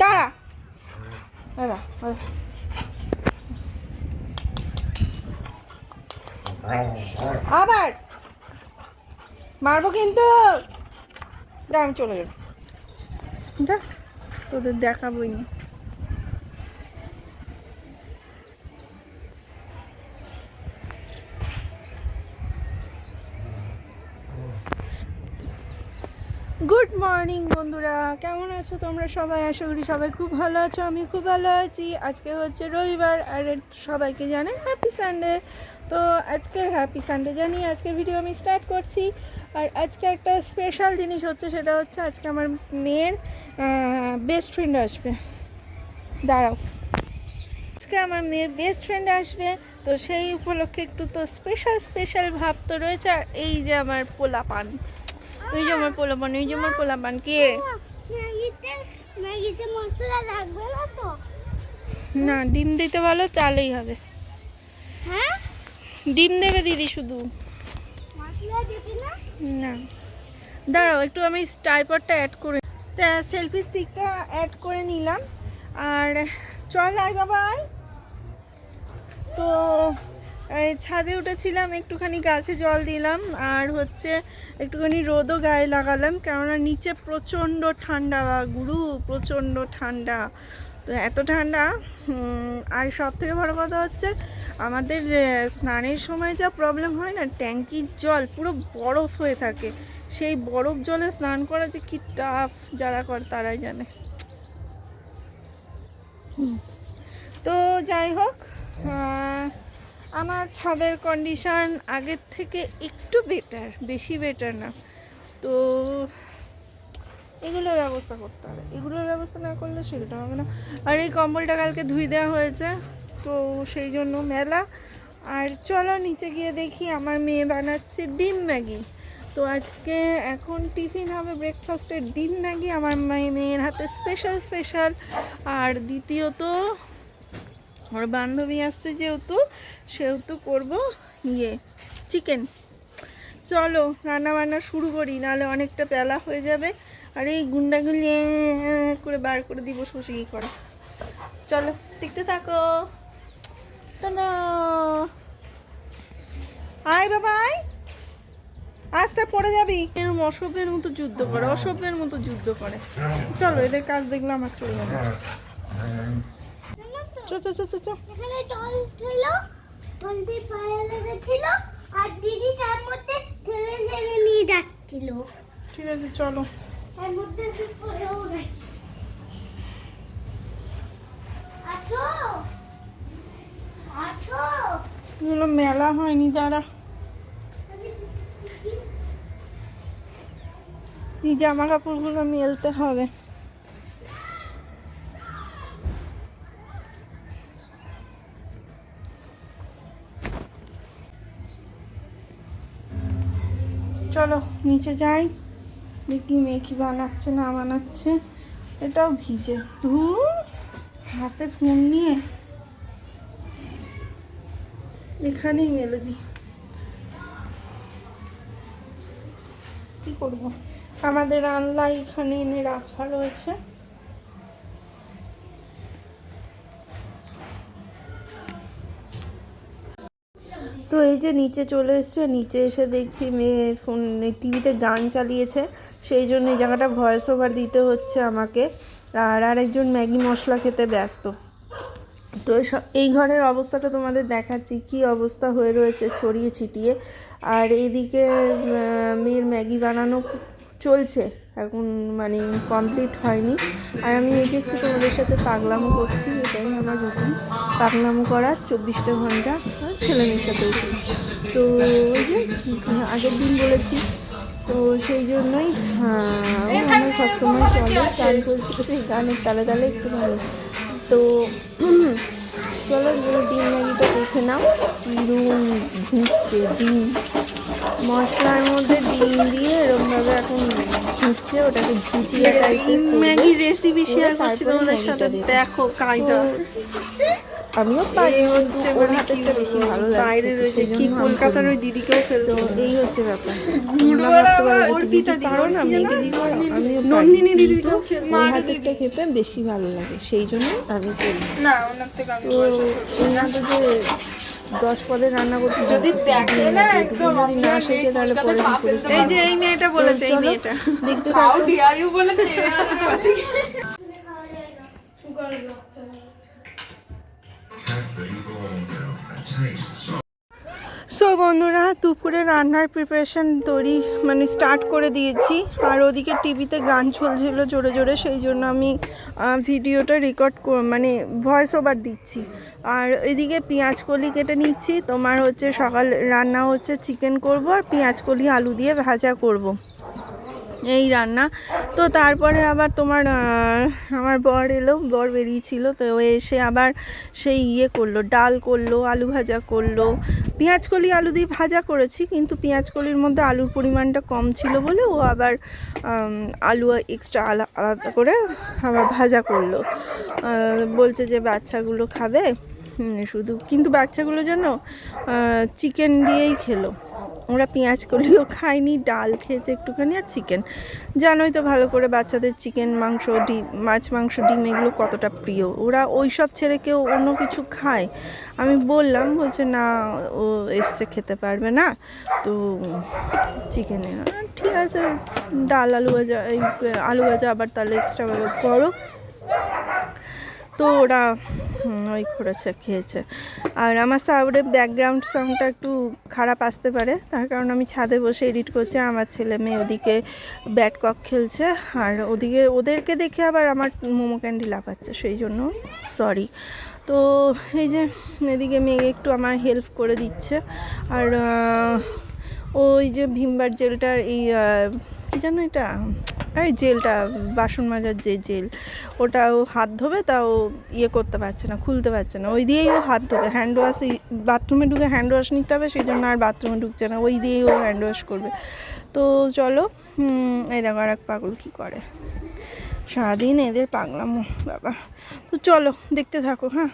দাঁড়া। দাঁড়া। আবার। মারবো কিন্তু। যা আমি চলে গেলাম যা তোদের দেখাবোই। গুড মর্নিং বন্ধুরা, কেমন আছো তোমরা সবাই? আশা করি সবাই খুব ভালো আছো আমি খুব ভালো আছি। আজকে হচ্ছে রবিবার, আর সবাইকে জানে হ্যাপি সানডে তো আজকের হ্যাপি সানডে জানিয়ে আজকের ভিডিও আমি স্টার্ট করছি। আর আজকে একটা স্পেশাল জিনিস হচ্ছে, সেটা হচ্ছে আজকে আমার মেয়ের বেস্ট ফ্রেন্ড আসবে। দাঁড়াও। আজকে আমার মেয়ের বেস্ট ফ্রেন্ড আসবে, তো সেই উপলক্ষে একটু তো স্পেশাল স্পেশাল ভাব তো রয়েছে। আর এই যে আমার পোলা পান ওই যে আমার পোলা পান ওই যে আমার পোলা পান কে না ডিম দিতে বলো তাহলেই হবে হ্যাঁ ডিম দেবে দিদি শুধু না দাঁড়াও একটু আমি ট্রাইপডটা অ্যাড করে তা সেলফি স্টিকটা অ্যাড করে নিলাম আর চল আয় বাবা তো ছাদে উঠেছিলাম, একটুখানি গাছে জল দিলাম আর হচ্ছে একটুখানি রোদও গায়ে লাগালাম, কেননা নিচে প্রচণ্ড ঠান্ডা বা গুরু, প্রচণ্ড ঠান্ডা। তো এত ঠান্ডা আর সব থেকে বড় কথা হচ্ছে আমাদের স্নানের সময় যা প্রবলেম হয় না, ট্যাঙ্কির জল পুরো বরফ হয়ে থাকে। সেই বরফ জলে স্নান করা যে কি টাফ যারা করে তারাই জানে। তো যাই হোক আমার ছাদের কন্ডিশন আগের থেকে একটু বেটার বেশি বেটার না। তো এগুলোর ব্যবস্থা করতে হবে। এগুলোর ব্যবস্থা না করলে সেটা হবে না। আর এই কম্বলটা কালকে ধুই দেওয়া হয়েছে, তো সেই জন্য মেলা। আর চলো নিচে গিয়ে দেখি, আমার মেয়ে বানাচ্ছে ডিম ম্যাগি। তো আজকে এখন টিফিন হবে ব্রেকফাস্টের ডিম ম্যাগি, আমার মেয়ে মেয়ের হাতে স্পেশাল স্পেশাল আর দ্বিতীয়ত ওর বান্ধবী আসছে যেহেতু, সেহেতু করব ইয়ে চিকেন চলো রান্না বান্না শুরু করি, নাহলে অনেকটা বেলা হয়ে যাবে। আর এই গুন্ডাগুলি করে বার করে দিব শশী করে। চলো, দেখতে থাকো। আয় বাবা, আয়। আস্তে পড়ে যাবি। এরকম অসভ্যের মতো যুদ্ধ করে অসভ্যের মতো যুদ্ধ করে। চলো, এদের কাজ দেখলে আমার চলে যাবে জানো তো চো চো চো চো এখানে জল ছিল পায়ে লেগেছিল আর দিদি তার মধ্যে ঠেলে ঠেলে নিয়ে যাচ্ছিল। ঠিক আছে চলো। তার মধ্যে পড়েও গেছে। আছো? মেলা হয়নি দাঁড়া। এই জামা কাপড়গুলো মেলতে হবে। নিচে যাই। দেখি মেয়ে কি বানাচ্ছে, না বানাচ্ছে। এটাও ভিজে। ধুম হাতে ফোন নিয়ে এখানেই মেলে দিই। কি করব? আমাদের আনলা এখানে এনে রাখা রয়েছে। তো এই যে নিচে চলে এসছে নিচে এসে দেখছি মেয়ে ফোন, টিভিতে গান চালিয়েছে। সেই জন্য এই জায়গাটা ভয়েস ওভার দিতে হচ্ছে আমাকে। আর আরেকজন ম্যাগি মশলা খেতে ব্যস্ত। তো এই ঘরের অবস্থাটা তোমাদের দেখাচ্ছি। কি অবস্থা হয়ে রয়েছে ছড়িয়ে ছিটিয়ে। আর এইদিকে মেয়ের ম্যাগি বানানো চলছে। এখন মানে কমপ্লিট হয়নি। আর আমি এই যে একটু তোমাদের সাথে পাগলামো করছি, এটাই আমার রুটিন। পাগলামো করা চব্বিশটা ঘণ্টা ছেলে মেয়ের সাথে তো ওই যে আগের দিন বলেছি, তো সেই জন্যই আমার সবসময় চলে। গান চলছে, সেই গানের তালে তালে একটু ভালো। তো চলো এই ডিম ম্যাগিটা দেখে নাও। কিরম ঘুরছে ডিম। মশলার মধ্যে ডিম দিয়ে এরকমভাবে এখন হচ্ছে ওটাকে ভুজিয়া ম্যাগির রেসিপি শেয়ার করে করছি তোমাদের সাথে। দেখো কায়দা। আমিও পারি হচ্ছে ওর মানে হাতেরটা বেশি ভালো লাগে যে সেই কি কলকাতার ওই দিদিকেও তো ফেলতো এই হচ্ছে ব্যাপার। ঘুরবার তোমরা ভাবতে আবার পারো, ওর দিদি পিতা কি পারো না মেয়েকে দিদি পারো আমিও পারি। নন্দিনী দিদি ওর হাতেরটা খেতে বেশি ভালো লাগে সেই জন্য আমি করি না ওনার থেকে আমি তো যে দশ পদের রান্না করতে যদি দেখে না একদম না শেখে তাহলে পরে এই যে এই মেয়েটা বলেছে এই মেয়েটা। দেখতে থাকো। সো বন্ধুরা, দুপুরে রান্নার প্রিপারেশন তৈরি মানে স্টার্ট করে দিয়েছি। আর ওদিকে টিভিতে গান চলছিল জোরে জোরে, সেই জন্য আমি ভিডিওটা রেকর্ড মানে ভয়েস ওভার দিচ্ছি। আর এদিকে পেঁয়াজ কলি কেটে নিচ্ছি। তোমার হচ্ছে সকাল রান্না হচ্ছে চিকেন করব আর পেঁয়াজ কলি আলু দিয়ে ভাজা করব। এই রান্না। তো তারপরে আবার তোমার আমার বর এলো, বর বেরিয়েছিল, তো এসে আবার সেই ইয়ে করল, ডাল করল, আলু ভাজা করল। পেঁয়াজ কলি, আলু দিয়ে ভাজা করেছি, কিন্তু পেঁয়াজ কলির মধ্যে আলুর পরিমাণটা কম ছিল বলে ও আবার আলু এক্সট্রা আলাদা করে আবার ভাজা করল। বলছে যে বাচ্চাগুলো খাবে শুধু, কিন্তু বাচ্চাগুলো যেন চিকেন দিয়েই খেলো। ওরা পেঁয়াজ কলিও খায়নি, ডাল খেয়েছে একটুখানি আর চিকেন জানোই তো ভালো করে বাচ্চাদের চিকেন মাংস ডিম মাছ মাংস, ডিম এগুলো কতটা প্রিয়। ওরা ওই সব ছেড়ে কেউ অন্য কিছু খায়। আমি বললাম, বলছে, না, ও এসছে, খেতে পারবে না। তো চিকেনে ঠিক আছে, ডাল, আলু ভাজা, এই, আলু ভাজা আবার তাহলে এক্সট্রা করো। তো ওরা ওই করেছে, খেয়েছে। আর আমার সাউন্ডের ব্যাকগ্রাউন্ড সাউন্ডটা একটু খারাপ আসতে পারে, তার কারণ আমি ছাদে বসে এডিট করছি, আমার ছেলে মেয়ে ওদিকে ব্যাট কক খেলছে, আর ওদিকে ওদেরকে দেখে আবার আমার মোমো ক্যান্ডি লাফাচ্ছে, সেই জন্য সরি তো এই যে এদিকে মেয়ে একটু আমার হেল্প করে দিচ্ছে, আর ওই যে ভীমবার জেলটার এই কি জানো এটা? এই জেলটা, বাসন মাজার যে জেল ওটা ও হাত ধোবে তা ও ইয়ে করতে পারছে না, খুলতে পারছে না। ওই দিয়েই ও হাত ধোবে। হ্যান্ড ওয়াশ বাথরুমে ঢুকে হ্যান্ড ওয়াশ নিতে হবে সেই জন্য আর বাথরুমে ঢুকছে না। ওই দিয়েই ও হ্যান্ড ওয়াশ করবে। তো চলো এই দেখো আর এক পাগল কী করে। সারাদিন এদের পাগলামো, বাবা। তো চলো, দেখতে থাকো হ্যাঁ?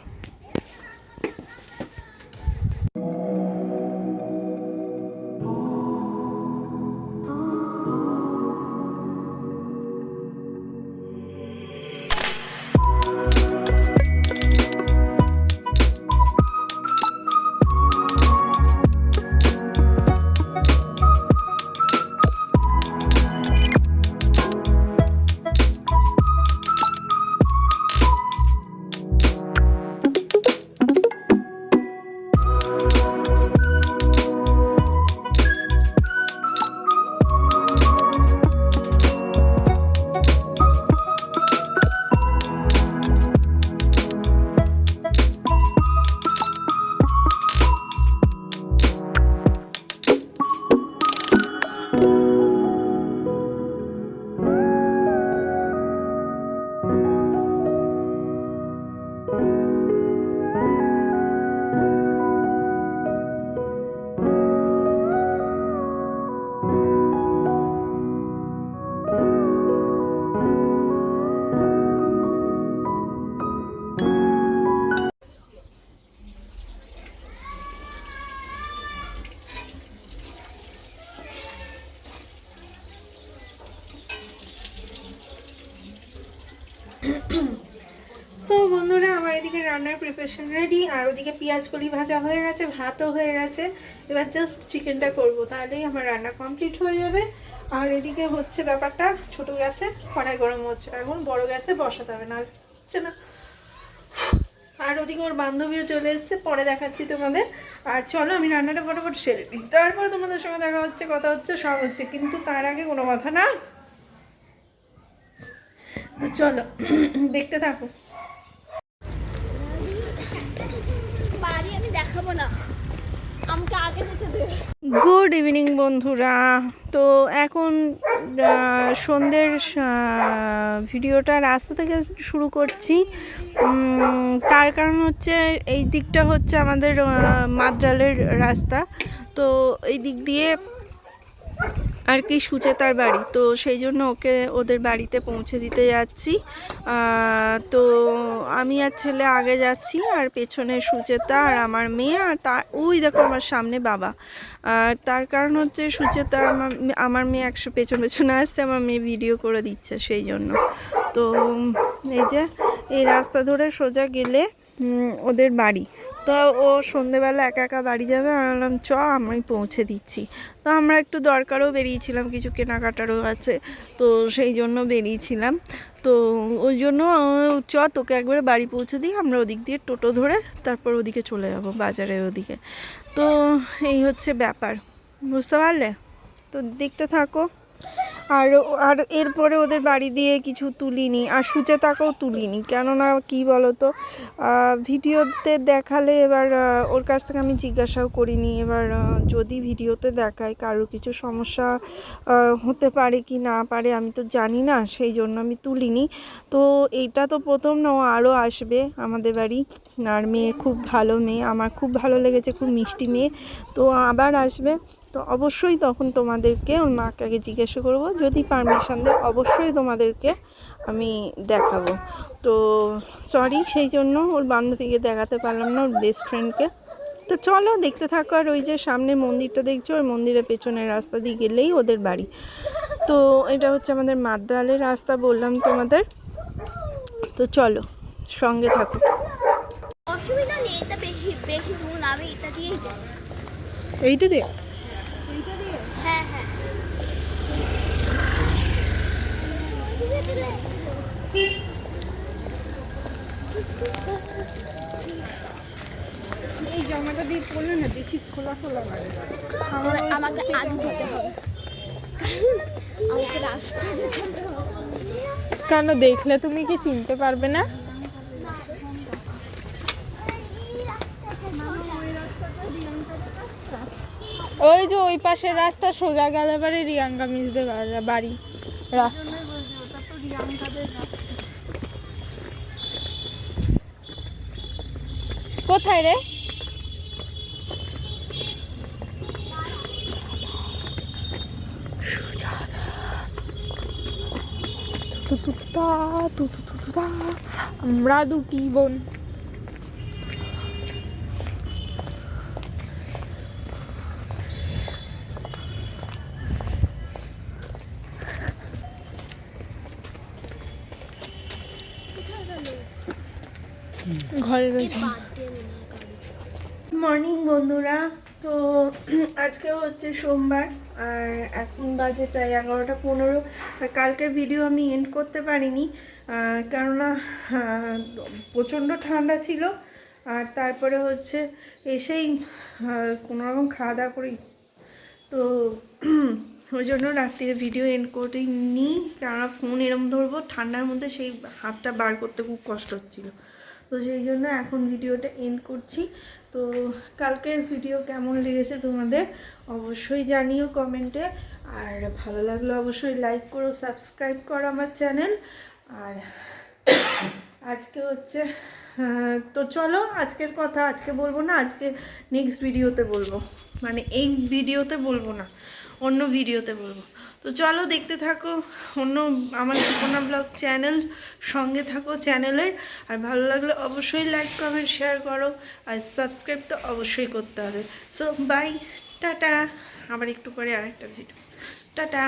প্রিপারেশন রেডি আর ওদিকে পেঁয়াজ কলি ভাজা হয়ে গেছে, ভাতও হয়ে গেছে। এবার জাস্ট চিকেনটা করব, তাহলেই আমার রান্না কমপ্লিট হয়ে যাবে। আর এদিকে হচ্ছে ব্যাপারটা, ছোট গ্যাসে কড়াই গরম হচ্ছে এখন বড় গ্যাসে বসাতে হবে না হচ্ছে না। আর ওদিকে ওর বান্ধবীও চলে এসেছে, পরে দেখাচ্ছি তোমাদের। আর চলো, আমি রান্নাটা ফটাফট সেরে নিই। তারপরে তোমাদের সঙ্গে দেখা হচ্ছে, কথা হচ্ছে, সব হচ্ছে, কিন্তু তার আগে কোনো কথা না? চলো, দেখতে থাকো বাড়ি না। গুড ইভিনিং বন্ধুরা। তো এখন সন্ধ্যের ভিডিওটা রাস্তা থেকে শুরু করছি। তার কারণ হচ্ছে এই দিকটা হচ্ছে আমাদের মাদ্রালের রাস্তা। তো এই দিক দিয়ে আর কি সুচেতার বাড়ি। তো সেই জন্য ওকে ওদের বাড়িতে পৌঁছে দিতে যাচ্ছি। তো আমি আর ছেলে আগে যাচ্ছি, আর পেছনে সুচেতা আর আমার মেয়ে, আর তার, ওই দেখো আমার সামনে বাবা। আর তার কারণ হচ্ছে সুচেতা আমার আমার মেয়ে একশো পেছন পেছনে আসছে, আমার মেয়ে ভিডিও করে দিচ্ছে সেই জন্য। তো এই যে, এই রাস্তা ধরে সোজা গেলে ওদের বাড়ি। তো ও সন্ধেবেলা একা একা বাড়ি যাবে, আমি বললাম, চ, আমি পৌঁছে দিচ্ছি। তো আমরা একটু দরকারও বেরিয়েছিলাম, কিছু কেনাকাটারও আছে, তো সেই জন্য বেরিয়েছিলাম। তো ওই জন্য, চ, তোকে একবারে বাড়ি পৌঁছে দিই, আমরা ওদিক দিয়ে টোটো ধরে তারপর ওদিকে চলে যাব, বাজারের ওদিকে। তো এই হচ্ছে ব্যাপার, বুঝতে পারলে? তো দেখতে থাকো। আর আর এরপরে ওদের বাড়ি দিয়ে কিছু তুলিনি, আর সুচেতাকেও তুলিনি। কেননা, কি বলতো ভিডিওতে দেখালে এবার ওর কাছ থেকে আমি জিজ্ঞাসাও করিনি। এবার যদি ভিডিওতে দেখায় কারোর কিছু সমস্যা হতে পারে কি না পারে, আমি তো জানি না, সেই জন্য আমি তুলিনি। তো এইটা তো প্রথম না, ও আরও আসবে আমাদের বাড়ি। আর মেয়ে খুব ভালো মেয়ে, আমার খুব ভালো লেগেছে, খুব মিষ্টি মেয়ে। তো আবার আসবে। তো অবশ্যই তখন তোমাদেরকে ওর মাকে আগে জিজ্ঞাসা করব যদি পারমিশন দেয় অবশ্যই তোমাদেরকে আমি দেখাবো। তো সরি সেই জন্য ওর বান্ধবীকে দেখাতে পারলাম না ওর বেস্ট ফ্রেন্ডকে তো চলো দেখতে থাকো আর ওই যে সামনে মন্দিরটা দেখছ ওই মন্দিরের পেছনের রাস্তা দিয়ে গেলেই ওদের বাড়ি। তো এটা হচ্ছে আমাদের মাদ্রালের রাস্তা বললাম তোমাদের। তো চলো সঙ্গে থাকো। অসুবিধা নেই এটা বেশি বেশি দূর আমি এটা দিয়েই যাই। এইটা দিয়ে হ্যাঁ হ্যাঁ এই জামাটা দিয়ে পড়লে না বেশি খোলা খোলা লাগে। আমার আমাকে আগে যেতে হবে। আমাকে রাস্তা কেন দেখলে তুমি কি চিনতে পারবে না? ওই যে ওই পাশের রাস্তা সোজা গেলে বাড়ি রিয়াঙ্গা মিসদের বাড়ি। রাস্তা। কোথায় রে। আমরা দুটি বোন ঘরে রয়েছে। মর্নিং বন্ধুরা। তো আজকে হচ্ছে সোমবার আর এখন বাজে প্রায় এগারোটা পনেরো আর কালকের ভিডিও আমি এন্ড করতে পারিনি কেননা প্রচণ্ড ঠান্ডা ছিল আর তারপরে হচ্ছে এসেই আহ, কোনো রকম খাওয়া দাওয়া করি। তো ওই জন্য রাত্রিরে ভিডিও এন্ড করেই নিই কেননা ফোন এরম ধরবো ঠান্ডার মধ্যে সেই হাতটা বার করতে খুব কষ্ট হচ্ছিল। তো সেই জন্য এখন ভিডিওটা এন্ড করছি। তো কালকের ভিডিও কেমন লেগেছে তোমাদের অবশ্যই জানিও কমেন্টে আর ভালো লাগলে অবশ্যই লাইক করো সাবস্ক্রাইব করো আমার চ্যানেল আর আজকে হচ্ছে তো চলো আজকের কথা আজকে বলব না, আজকে নেক্সট ভিডিওতে বলব। মানে এই ভিডিওতে বলব না, অন্য ভিডিওতে বলব। তো চলো দেখতে থাকো অন্য আমার সুপর্ণা ব্লগ চ্যানেল, সঙ্গে থাকো চ্যানেলের। আর ভালো লাগলে অবশ্যই লাইক কমেন্ট শেয়ার করো। আর সাবস্ক্রাইব তো অবশ্যই করতে হবে। So bye tata. আবার একটু পরে আরেকটা ভিডিও টাটা।